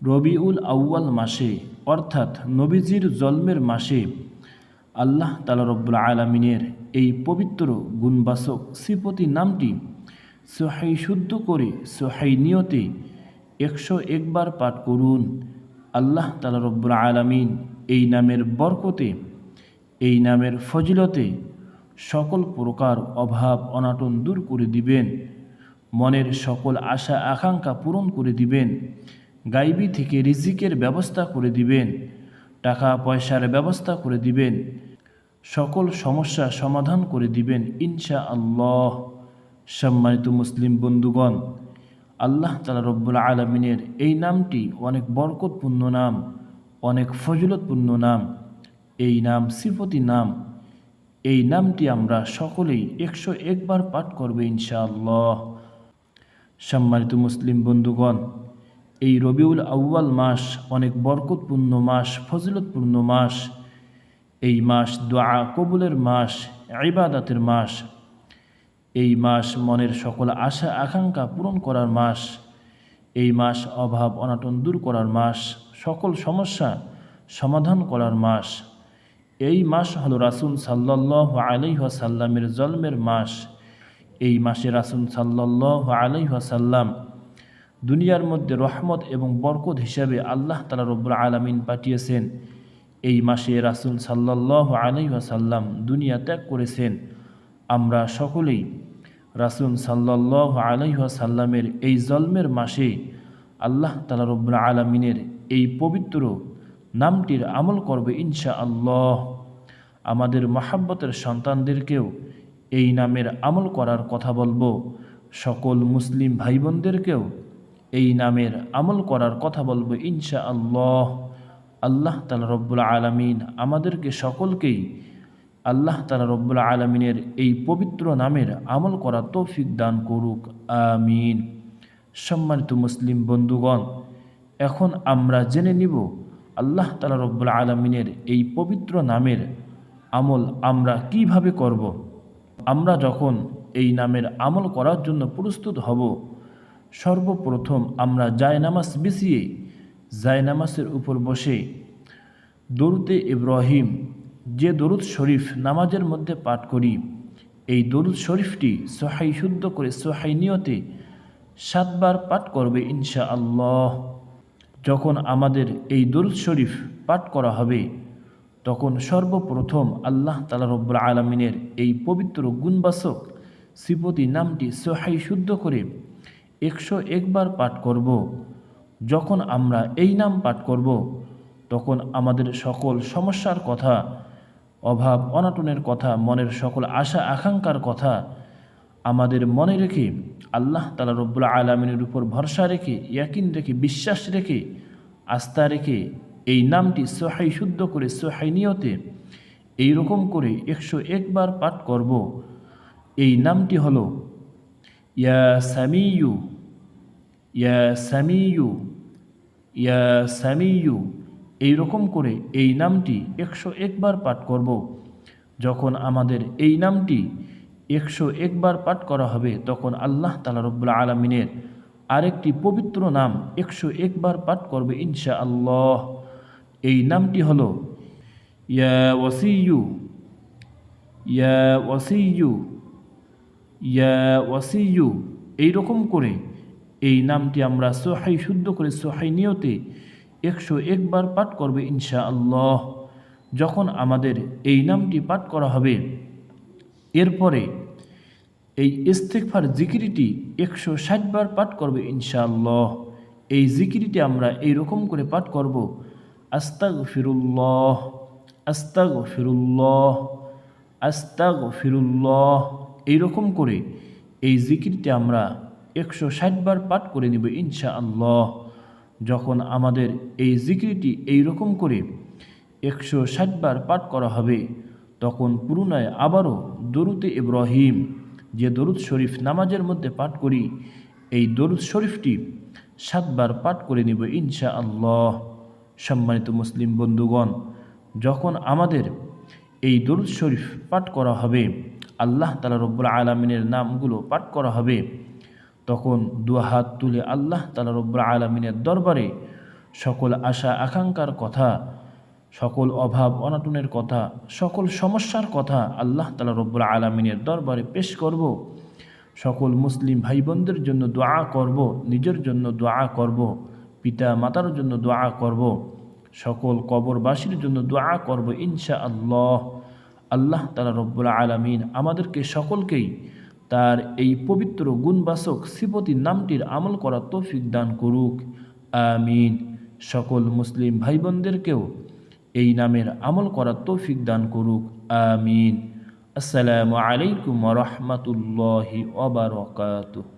রবিউল আউয়াল মাসে, অর্থাৎ নবীজির জন্মের মাসে, আল্লাহ তালা রব্বুল আলমিনের এই পবিত্র গুণবাসক শ্রীপতি নামটি সোহাই শুদ্ধ করে সোহাই নিয়তে একশো একবার পাঠ করুন। আল্লাহ তালা রব্বুল আলমিন এই নামের বরকতে, এই নামের ফজিলতে সকল প্রকার অভাব, অনাটন দূর করে দিবেন। মনের সকল আশা, আকাঙ্ক্ষা পূরণ করে দিবেন। গাইবি থেকে রিজিকের ব্যবস্থা করে দিবেন, টাকা পয়সার ব্যবস্থা করে দিবেন, সকল সমস্যা সমাধান করে দিবেন ইনশা আল্লাহ সম্মানিত মুসলিম বন্ধুগণ, আল্লাহ তালা রব্বুল আলমিনের এই নামটি অনেক বরকতপূর্ণ নাম, অনেক ফজিলতপূর্ণ নাম, এই নাম সিফতি নাম, এই নামটি আমরা সকলেই একশো একবার পাঠ করবে ইনশাআল্লাহ। সম্মানিত মুসলিম বন্ধুগণ এই রবিউল আউয়াল মাস অনেক বরকতপূর্ণ মাস, ফজিলতপূর্ণ মাস। এই মাস দোয়া কবুলের মাস, ইবাদাতের মাস। এই মাস মনের সকল আশা, আকাঙ্ক্ষা পূরণ করার মাস। এই মাস অভাব, অনাটন দূর করার মাস। সকল সমস্যা সমাধান করার মাস। এই মাস হল রাসুল সাল্লাহ আলাইহাসাল্লামের জন্মের মাস। এই মাসে রাসুল সাল্লাহ আলাইহাসাল্লাম দুনিয়ার মধ্যে রহমত এবং বরকত হিসাবে আল্লাহ তালা রব্বুল আলমিন পাঠিয়েছেন। এই মাসে রাসুল সাল্লাহ আলাইহাসাল্লাম দুনিয়া ত্যাগ করেছেন। আমরা সকলেই রাসুল সাল্লাহ আলাইহাসাল্লামের এই জন্মের মাসে আল্লাহ তালা রব্বুল আলমিনের এই পবিত্র নামটির আমল করবে ইনশা আল্লাহ আমাদের মহাব্বতের সন্তানদেরকেও এই নামের আমল করার কথা বলব। সকল মুসলিম ভাই বোনদেরকেও এই নামের আমল করার কথা বলব ইনশা আল্লাহ আল্লাহ তালা রব্বুল আলমিন আমাদেরকে সকলকেই আল্লাহ তালা রব্বুল আলমিনের এই পবিত্র নামের আমল করা তৌফিক দান করুক, আমিন সম্মানিত মুসলিম বন্ধুগণ, এখন আমরা জেনে নিব আল্লাহ তালা রব্বুল আলমিনের এই পবিত্র নামের আমল আমরা কীভাবে করব। আমরা যখন এই নামের আমল করার জন্য প্রস্তুত হব সর্বপ্রথম আমরা জায়নামাজ বিছিয়ে, জায়নামাজের উপর বসে দরুদে ইব্রাহিম যে দরুদ শরীফ নামাজের মধ্যে পাঠ করি, এই দরুদ শরীফটি সোহাই শুদ্ধ করে সোহাই নিয়তে সাতবার পাঠ করবে ইনশা আল্লাহ যখন আমাদের এই দরুদ শরীফ পাঠ করা হবে, তখন সর্বপ্রথম আল্লাহ তালা রব্বুল আলমিনের এই পবিত্র গুণবাসক শ্রীপতি নামটি সোহাই শুদ্ধ করে একশো একবার পাঠ করব। যখন আমরা এই নাম পাঠ করব, তখন আমাদের সকল সমস্যার কথা, অভাব অনাটনের কথা, মনের সকল আশা আকাঙ্ক্ষার কথা আমাদের মনে রেখে, আল্লাহ তালা রব্বুল্লা আলমিনের উপর ভরসা রেখে, ইয়াকিন রেখে, বিশ্বাস রেখে, আস্থা রেখে এই নামটি সোহাই শুদ্ধ করে সোহাই নিয়তে এইরকম করে একশো একবার পাঠ করব। এই নামটি হলো ইয়া সামিয়ু ইয়া সামিয়ু ইয়া সামিয়ু এইরকম করে এই নামটি একশো একবার পাঠ করব। যখন আমাদের এই নামটি একশো একবার পাঠ করা হবে, তখন আল্লাহ তালা রব্বুল্লা আলমিনের আরেকটি পবিত্র নাম একশো একবার পাঠ করবে ইনশা আল্লাহ এই নামটি হল, ইয়া ওয়াসিয়ু ইয়া ওয়াসিয়ু ইয়া ওয়াসিয়ু এইরকম করে। এই নামটি আমরা সোহাই, শুদ্ধ করে সোহাই নিয়তে একশো একবার পাঠ করবে ইনশা আল্লাহ যখন আমাদের এই নামটি পাঠ করা হবে, এরপরে এই ইস্তেকফার জিকিরিটি একশো ষাটবার পাঠ করবে ইনশাআল্লাহ। এই জিকিরিটি আমরা এই রকম করে পাঠ করব আস্তাগ ফিরুল্লাহ আস্তাগ ফিরুল্লাহ আস্তাগ ফিরুল্লাহ এইরকম করে এই জিকিরটি আমরা একশো ষাটবার পাঠ করে নেব ইনশা আল্লাহ যখন আমাদের এই জিকিরটি এই রকম করে একশো ষাটবার পাঠ করা হবে, তখন পুরুনায় আবারও দরুতে ইব্রাহিম, যে দরুদ শরীফ নামাজের মধ্যে পাঠ করি, এই দরুদ শরীফটি সাতবার পাঠ করে নিব ইনশা আল্লাহ সম্মানিত মুসলিম বন্ধুগণ, যখন আমাদের এই দরুদ শরীফ পাঠ করা হবে আল্লাহ তালা রব্বুল আলমিনের নামগুলো পাঠ করা হবে। তখন দু হাত তুলে আল্লাহ তালা রব্বুল আলমিনের দরবারে সকল আশা, আকাঙ্ক্ষার কথা, সকল অভাব, অনাটনের কথা, সকল সমস্যার কথা আল্লাহ তালা রব্বুল আলমিনের দরবারে পেশ করব। সকল মুসলিম ভাই বোনদের জন্য দোয়া করব, নিজের জন্য দোয়া করব পিতা মাতার জন্য দোয়া করব, সকল কবরবাসীর জন্য দোয়া করব ইনশা আল্লাহ আল্লাহ তালা রব্বুল আলমিন আমাদেরকে সকলকেই তার এই পবিত্র গুণবাসক সিপতি নামটির আমল করা তৌফিক দান করুক। আমিন। সকল মুসলিম ভাই বোনদেরকেও এই নামের আমল করা তৌফিক দান করুক। আমিন। আসসালামু আলাইকুম রহমতুল্লাহি ওবরকাতুহ